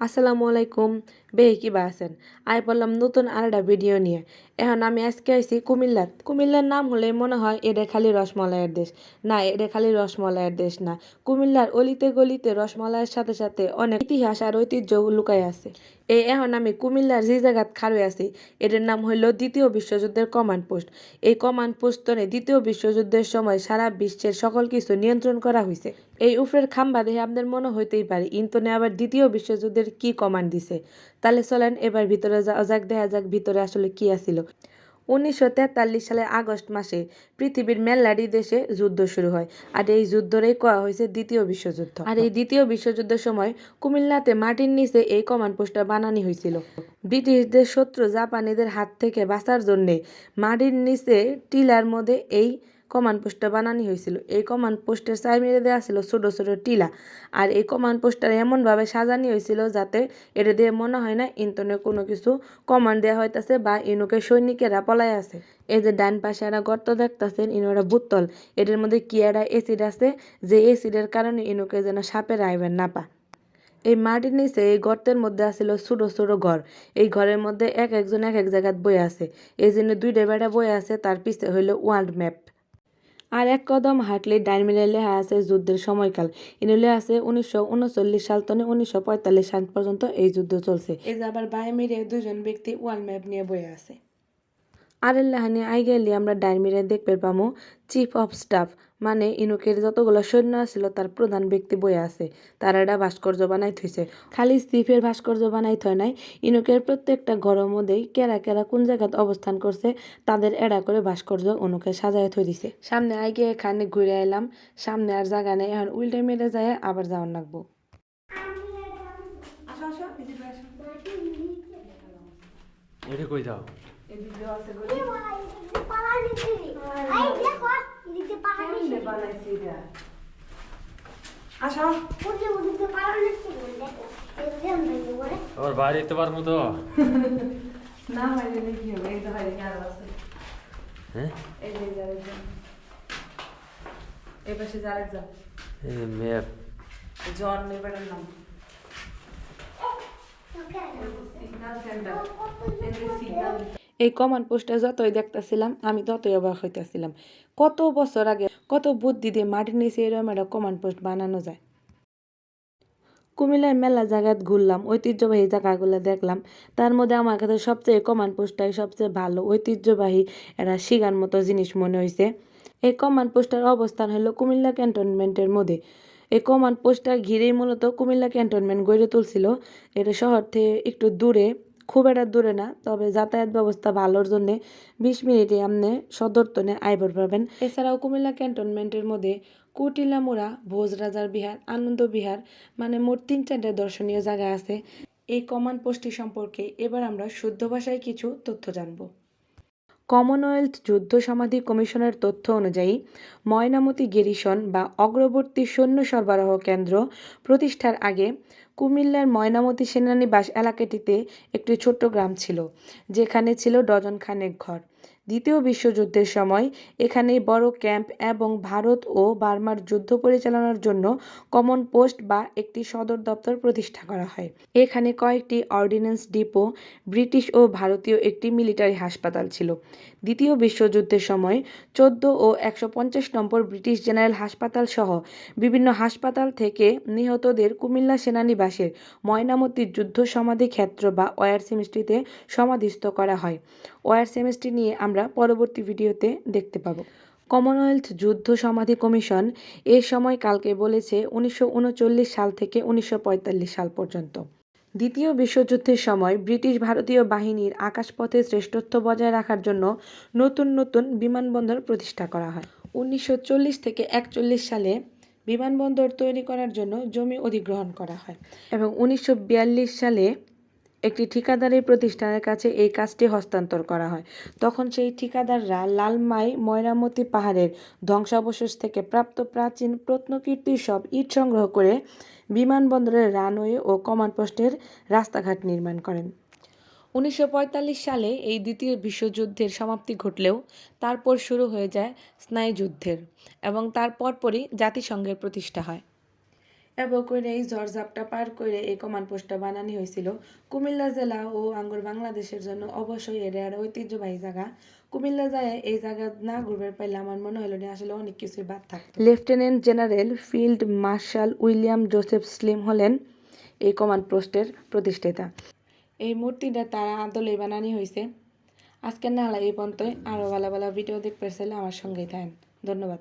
আসসালামু আলাইকুম। বেহি কিবা আছেন? আই বললাম নতুন আরেকটা ভিডিও নিয়ে। এখন আমি আজকে আইছি কুমিল্লাত। কুমিল্লার নাম হলে মনে হয় এটা খালি রসমলাইয়ের দেশ। না এটা খালি রসমলাইয়ের দেশ না। কুমিল্লার অলিতে গলিতে রসমলাইয়ের সাথে সাথে অনেক ইতিহাস আর ঐতিহ্য লুকাই আছে। এই এখন আমি কুমিল্লার যে জায়গাত খাড়ে আছি। এটার নাম হইল দ্বিতীয় বিশ্বযুদ্ধের কমান্ড পোস্ট। এই কমান্ড পোস্টনে দ্বিতীয় বিশ্বযুদ্ধের সময় সারা বিশ্বের সকল কিছু নিয়ন্ত্রণ করা হয়েছে এই উফরের খাম্বা দেখে আপনাদের মনে হইতেই পারে, ইন্তনে আবার দ্বিতীয় বিশ্বযুদ্ধের কি কমান্ড দিছে। তাহলে চলেন এবার ভিতরে যাওয়া যাক, দেখা যাক ভিতরে আসলে কি আছিল। উনিশশো তেতাল্লিশ সালের আগস্ট মাসে পৃথিবীর মেল্লারি দেশে যুদ্ধ শুরু হয়। আর এই যুদ্ধরেই করা হয়েছে দ্বিতীয় বিশ্বযুদ্ধ। আর এই দ্বিতীয় বিশ্বযুদ্ধের সময় কুমিল্লাতে মাটির নিচে এই কমান্ড পোস্টটা বানানি হয়েছিল। ব্রিটিশদের শত্রু জাপানিদের হাত থেকে বাঁচার জন্যে মাটির নিচে টিলার মধ্যে এই কমান্ড পোস্টটা বানানি হয়েছিল। এই কমান্ড পোস্টের চাই মেরে দেওয়া ছিল ছোটো ছোটো টিলা। আর এই কমান্ড পোস্টটা এমনভাবে সাজানি হয়েছিল যাতে এটা দিয়ে মনে হয় না ইন্তনে কোনো কিছু কমান্ড দেওয়া হইতাছে বা ইনুকে সৈনিকেরা পলাই আছে। এই যে ডান পাশে একটা গর্ত দেখতেছেন, ইনোরা বুত্তল এটার মধ্যে কি একটা এসিড আছে? যে এসিডের কারণে ইনুকে যেন সাপের আইবেন না পা। এই মাটির নিচে এই গর্তের মধ্যে আছিল ছোট ছোট ঘর। এই ঘরের মধ্যে এক একজন এক এক জায়গায় বই আছে। এই জন্য দুইটা বেড়া বই আছে, তার পিছে হইল ওয়ার্ল্ড ম্যাপ। আর এক কদম হাঁটলে ডাইন লেহা আছে যুদ্ধের সময়কাল। ইনলে আছে উনিশশো উনচল্লিশ সাল তনে উনিশশো পঁয়তাল্লিশ সাল পর্যন্ত এই যুদ্ধ চলছে। এই যে আবার বাই দুজন ব্যক্তি ওয়াল ম্যাপ নিয়ে বয়ে আছে। আর লাহানি, আই গেলে, আমরা ডাইন মিরে দেখতে পামো। চিফ অফ স্টাফ মানে ইনুকের যতগুলো সৈন্য আছিল, তার প্রধান ব্যক্তি বয়ে আছে। তার একটা ভাস্কর্য বানাই থইছে। খালি চিফের ভাস্কর্য বানাই থয় নাই। ইনুকের প্রত্যেকটা ঘরের মধ্যেই কেরা কেরা কোন জায়গাত অবস্থান করছে, তাদের এড়া করে ভাস্কর্য অনুকে সাজায় থই দিছে। সামনে আই গিয়ে এখানে ঘুরে এলাম সামনে আর জায়গা নেই। এখন উল্টে মেরে যায়, আবার যাওয়ার লাগবো। এটা কই দাও? আমার বাড়ি তো পারব তো না বাইরে কি হবে? এই তো বাইরে আরও আছে। হ্যাঁ? এই যে যারে এই পাশে যারে যা এই ম্যাপ জন নেবারের নাম। সিগন্যাল সেন্টার এই যে সিগন্যাল এই কমান্ড পোস্টটা যতই দেখতেছিলাম, আমি ততই অবাক হইতেছিলাম। কত বছর আগে, কত বুদ্ধি দিয়ে মাটির নিচে এরকম একটা কমান্ড পোস্ট বানানো যায়। কুমিল্লার মেলা জায়গাত ঘুরলাম, ঐতিহ্যবাহী জায়গাগুলো দেখলাম। তার মধ্যে আমার কাছে সবচেয়ে কমান পোস্টটাই সবচেয়ে ভালো, ঐতিহ্যবাহী একটা শিগার মতো জিনিস মনে হয়েছে এই কমান পোস্টার অবস্থান হলো কুমিল্লা ক্যান্টনমেন্টের মধ্যে। এই কমান পোস্টার ঘিরেই মূলত কুমিল্লা ক্যান্টনমেন্ট গড়ে তুলছিল। এটা শহর থেকে একটু দূরে খুব একটা দূরে না, তবে যাতায়াত ব্যবস্থা ভালোর জন্য বিশ মিনিটে আপনি সদরতনে আইবর পাবেন এছাড়াও কুমিল্লা ক্যান্টনমেন্টের মধ্যে কুটিলামুড়া ভোজরাজার বিহার, আনন্দ বিহার মানে মোট তিন চারটে দর্শনীয় জায়গা আছে। এই কমান্ড পোস্টটি সম্পর্কে এবার আমরা শুদ্ধ ভাষায় কিছু তথ্য জানব। কমনওয়েলথ যুদ্ধ সমাধি কমিশনের তথ্য অনুযায়ী, ময়নামতি গেরিশন বা অগ্রবর্তী সৈন্য সরবরাহ কেন্দ্র প্রতিষ্ঠার আগে কুমিল্লার ময়নামতি সেনানিবাস এলাকাটিতে একটি ছোট্ট গ্রাম ছিল যেখানে ছিল ডজন খানেক ঘর। দ্বিতীয় বিশ্বযুদ্ধের সময় এখানে বড় ক্যাম্প এবং ভারত ও বার্মার যুদ্ধ পরিচালনার জন্য কমন পোস্ট বা একটি সদর দপ্তর প্রতিষ্ঠা করা হয়। এখানে কয়েকটি অর্ডিন্যান্স ডিপো, ব্রিটিশ ও ভারতীয় একটি মিলিটারি হাসপাতাল ছিল। দ্বিতীয় বিশ্বযুদ্ধের সময় চোদ্দ ও একশো পঞ্চাশ নম্বর ব্রিটিশ জেনারেল হাসপাতাল সহ বিভিন্ন হাসপাতাল থেকে নিহতদের কুমিল্লা সেনানিবাসের ময়নামতি যুদ্ধ সমাধি ক্ষেত্র বা ওয়ার সেমিস্ট্রিতে সমাধিস্থ করা হয়। ওয়ার সেমিস্ট্রি নিয়ে আমরা পরবর্তী ভিডিওতে দেখতে পাবো। কমনওয়েলথ যুদ্ধ সমাধি কমিশন এ সময় কালকে বলেছে উনিশশো উনচল্লিশ সাল থেকে উনিশশো পঁয়তাল্লিশ সাল পর্যন্ত। দ্বিতীয় বিশ্বযুদ্ধের সময় ব্রিটিশ ভারতীয় বাহিনীর আকাশপথে শ্রেষ্ঠত্ব বজায় রাখার জন্য নতুন নতুন বিমানবন্দর প্রতিষ্ঠা করা হয়। উনিশশো চল্লিশ থেকে একচল্লিশ সালে বিমানবন্দর তৈরি করার জন্য জমি অধিগ্রহণ করা হয় এবং উনিশশো বিয়াল্লিশ সালে একটি ঠিকাদারি প্রতিষ্ঠানের কাছে এই কাজটি হস্তান্তর করা হয়। তখন সেই ঠিকাদাররা লালমাই, ময়নামতি পাহাড়ের ধ্বংসাবশেষ থেকে প্রাপ্ত প্রাচীন প্রত্নকীর্তির সব ইট সংগ্রহ করে বিমানবন্দরের রানওয়ে ও কমান্ড পোস্টের রাস্তাঘাট নির্মাণ করেন। উনিশশো পঁয়তাল্লিশ সালে এই দ্বিতীয় বিশ্বযুদ্ধের সমাপ্তি ঘটলেও তারপর শুরু হয়ে যায় স্নায়ুযুদ্ধের এবং তার পরপরই জাতিসংঘের প্রতিষ্ঠা হয়। এবং করে এই ঝড়ঝাপটা পার করে এই কমান্ড পোস্টটা বানানি হয়েছিল কুমিল্লা জেলা ও আঙ্গুর বাংলাদেশের জন্য অবশ্যই এর আর ঐতিহ্যবাহী জায়গা। কুমিল্লা যায় এই জায়গা না ঘুরবে পাইলে আমার মনে হলো না আসলে অনেক কিছুই বাদ থাকতো। Lieutenant general field marshal William Joseph Slim হলেন এই কমান্ড পোস্টের প্রতিষ্ঠাতা। এই মূর্তিটা তারা আদলে বানানি হয়েছে আজকের নাহলে এই পর্যন্তই। আরও ভালো ভালো ভিডিও দেখতে আমার সঙ্গেই থাকেন। ধন্যবাদ।